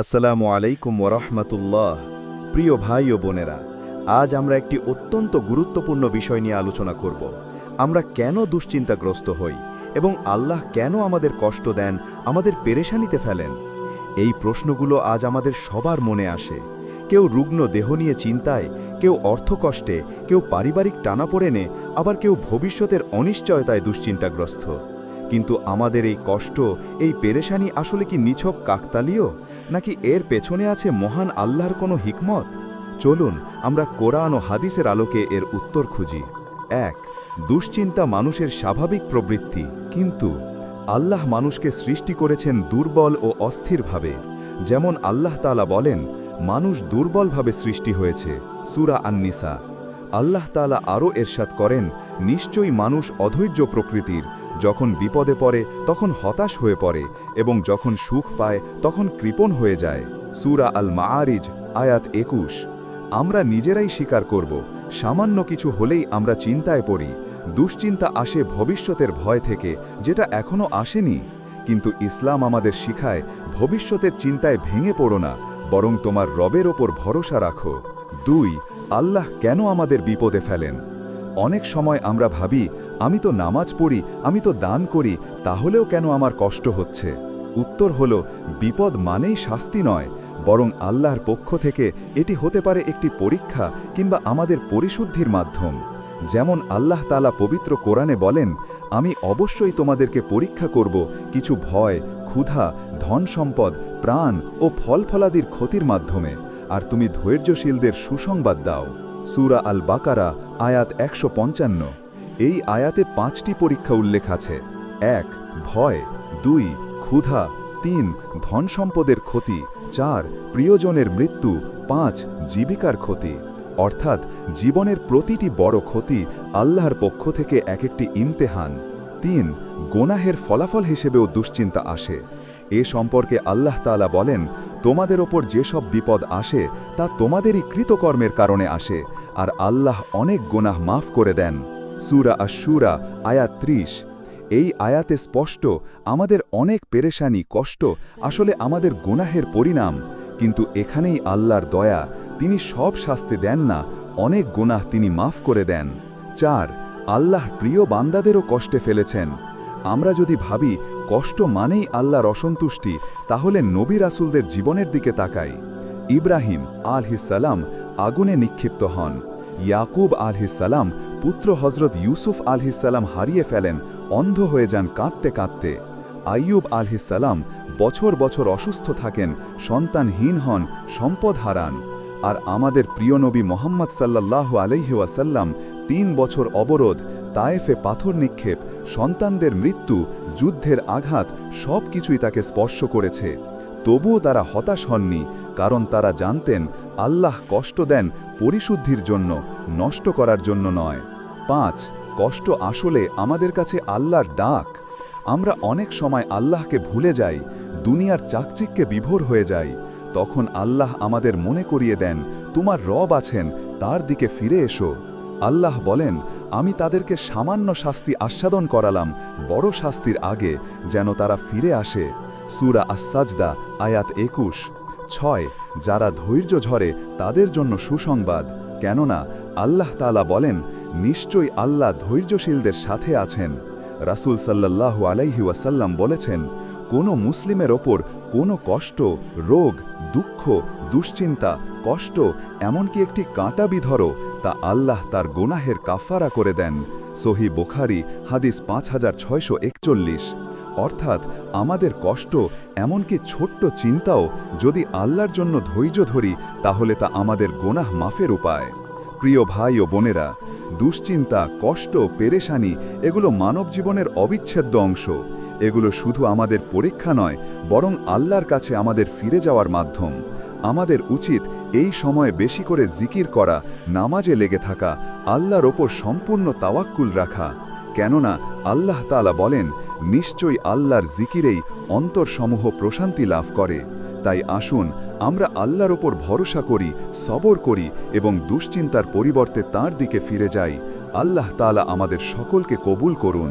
আসসালামু আলাইকুম ওরহমতুল্লাহ প্রিয় ভাই ও বোনেরা, আজ আমরা একটি অত্যন্ত গুরুত্বপূর্ণ বিষয় নিয়ে আলোচনা করব। আমরা কেন দুশ্চিন্তাগ্রস্ত হই এবং আল্লাহ কেন আমাদের কষ্ট দেন, আমাদের পেরেশানিতে ফেলেন? এই প্রশ্নগুলো আজ আমাদের সবার মনে আসে। কেউ রুগ্ন দেহ নিয়ে চিন্তায়, কেউ অর্থকষ্টে, কেউ পারিবারিক টানাপোড়েনে, আবার কেউ ভবিষ্যতের অনিশ্চয়তায় দুশ্চিন্তাগ্রস্ত। কিন্তু আমাদের এই কষ্ট, এই পেরেশানি আসলে কি নিছক কাকতালীয়? নাকি এর পেছনে আছে মহান আল্লাহর কোনো হিকমত? চলুন, আমরা কোরআন ও হাদিসের আলোকে এর উত্তর খুঁজি। এক, দুশ্চিন্তা মানুষের স্বাভাবিক প্রবৃত্তি। কিন্তু, আল্লাহ মানুষকে সৃষ্টি করেছেন দুর্বল ও অস্থিরভাবে। যেমন আল্লাহ তালা বলেন, মানুষ দুর্বলভাবে সৃষ্টি হয়েছে, সুরা আন্নিসা। আল্লাহ তালা আরও এরশাদ করেন, নিশ্চয়ই মানুষ অধৈর্য প্রকৃতির যখন বিপদে পড়ে, তখন হতাশ হয়ে পড়ে এবং যখন সুখ পায়, তখন কৃপণ হয়ে যায়। সুরা আল মাআরিজ আয়াত একুশ। আমরা নিজেরাই স্বীকার করব, সামান্য কিছু হলেই আমরা চিন্তায় পড়ি। দুশ্চিন্তা আসে ভবিষ্যতের ভয় থেকে, যেটা এখনও আসেনি। কিন্তু ইসলাম আমাদের শিখায়, ভবিষ্যতের চিন্তায় ভেঙে পড়ো না, বরং তোমার রবের ওপর ভরসা রাখো। দুই, আল্লাহ কেন আমাদের বিপদে ফেলেন? অনেক সময় আমরা ভাবি, আমি তো নামাজ পড়ি, আমি তো দান করি, তাহলেও কেন আমার কষ্ট হচ্ছে? উত্তর হল, বিপদ মানেই শাস্তি নয়, বরং আল্লাহর পক্ষ থেকে এটি হতে পারে একটি পরীক্ষা কিংবা আমাদের পরিশুদ্ধির মাধ্যম। যেমন আল্লাহ তালা পবিত্র কোরআনে বলেন, আমি অবশ্যই তোমাদেরকে পরীক্ষা করব কিছু ভয়, ক্ষুধা, ধন সম্পদ, প্রাণ ও ফলফলাদির ক্ষতির মাধ্যমে, আর তুমি ধৈর্যশীলদের সুসংবাদ দাও। সুরা আল বাকারা আয়াত একশো পঞ্চান্ন। এই আয়াতে পাঁচটি পরীক্ষা উল্লেখ আছে। এক, ভয়। দুই, ক্ষুধা। তিন, ধন সম্পদের ক্ষতি। চার, প্রিয়জনের মৃত্যু। পাঁচ, জীবিকার ক্ষতি। অর্থাৎ জীবনের প্রতিটি বড় ক্ষতি আল্লাহর পক্ষ থেকে এক একটি ইমতেহান। তিন, গোনাহের ফলাফল হিসেবেও দুশ্চিন্তা আসে। এ সম্পর্কে আল্লাহ তালা বলেন, তোমাদের ওপর যেসব বিপদ আসে, তা তোমাদেরই কৃতকর্মের কারণে আসে, আর আল্লাহ অনেক গোনাহ মাফ করে দেন। সুরা আশুরা আয়াত ত্রিশ। এই আয়াতে স্পষ্ট, আমাদের অনেক পেরেশানি, কষ্ট আসলে আমাদের গোনাহের পরিণাম, কিন্তু এখানেই আল্লাহর দয়া, তিনি সব শাস্তি দেন না, অনেক গোনাহ তিনি মাফ করে দেন। চার, আল্লাহ প্রিয় বান্দাদেরও কষ্টে ফেলেছেন। আমরা যদি ভাবি কষ্ট মানেই আল্লাহর অসন্তুষ্টি, তাহলে নবী রাসুলদের জীবনের দিকে তাকাই। ইব্রাহিম আলহিসাল্লাম আগুনে নিক্ষিপ্ত হন। ইয়াকুব আলহিসাল্লাম পুত্র হজরত ইউসুফ আলহিসাল্লাম হারিয়ে ফেলেন, অন্ধ হয়ে যান কাঁদতে কাঁদতে। আইয়ুব আলহিসাল্লাম বছর বছর অসুস্থ থাকেন, সন্তানহীন হন, সম্পদ হারান। আর আমাদের প্রিয় নবী মোহাম্মদ সাল্লাহ আলহিউসাল্লাম তিন বছর অবরোধ, তায়েফে পাথর নিক্ষেপ, সন্তানদের মৃত্যু, যুদ্ধের আঘাত সব কিছুই তাকে স্পর্শ করেছে। তবুও তারা হতাশ হননি, কারণ তারা জানতেন আল্লাহ কষ্ট দেন পরিশুদ্ধির জন্য, নষ্ট করার জন্য নয়। পাঁচ, কষ্ট আসলে আমাদের কাছে আল্লাহর ডাক। আমরা অনেক সময় আল্লাহকে ভুলে যাই, দুনিয়ার চাকচিককে বিভোর হয়ে যাই। তখন আল্লাহ আমাদের মনে করিয়ে দেন, তোমার রব আছেন, তার দিকে ফিরে এসো। আল্লাহ বলেন, আমি তাদেরকে সামান্য শাস্তি আস্বাদন করালাম, বড় শাস্তির আগে যেন তারা ফিরে আসে। সুরা আসাজদা আয়াত একুশ। ছয়, যারা ধৈর্য ঝরে তাদের জন্য সুসংবাদ। কেননা, আল্লাহ তালা বলেন, নিশ্চয়ই আল্লাহ ধৈর্যশীলদের সাথে আছেন। রাসুল সাল্লাল্লাহু আলাইহি ওয়াসাল্লাম বলেছেন কোনো মুসলিমের ওপর কোনো কষ্ট, রোগ, দুঃখ, দুশ্চিন্তা, কষ্ট, এমনকি একটি কাঁটা বিধরো তা আল্লাহ তার গোনাহের কাফারা করে দেন। সহি বোখারি, হাদিস পাঁচ হাজার ছয়শো একচল্লিশ। অর্থাৎ আমাদের কষ্ট এমনকি ছোট্ট চিন্তাও যদি আল্লাহর জন্য ধৈর্য ধরি, তাহলে তা আমাদের গোনাহ মাফের উপায়। প্রিয় ভাই ও বোনেরা, দুশ্চিন্তা, কষ্ট, পেরেশানি এগুলো মানব জীবনের অবিচ্ছেদ্য অংশ। এগুলো শুধু আমাদের পরীক্ষা নয়, বরং আল্লাহর কাছে আমাদের ফিরে যাওয়ার মাধ্যম। আমাদের উচিত এই সময়ে বেশি করে জিকির করা, নামাজে লেগে থাকা, আল্লাহর ওপর সম্পূর্ণ তাওয়াক্কুল রাখা। কেননা, আল্লাহ তালা বলেন, নিশ্চয়ই আল্লাহর জিকিরেই অন্তরসমূহ প্রশান্তি লাভ করে। তাই আসুন, আমরা আল্লাহর ওপর ভরসা করি, সবর করি এবং দুশ্চিন্তার পরিবর্তে তার দিকে ফিরে যাই। আল্লাহ তালা আমাদের সকলকে কবুল করুন।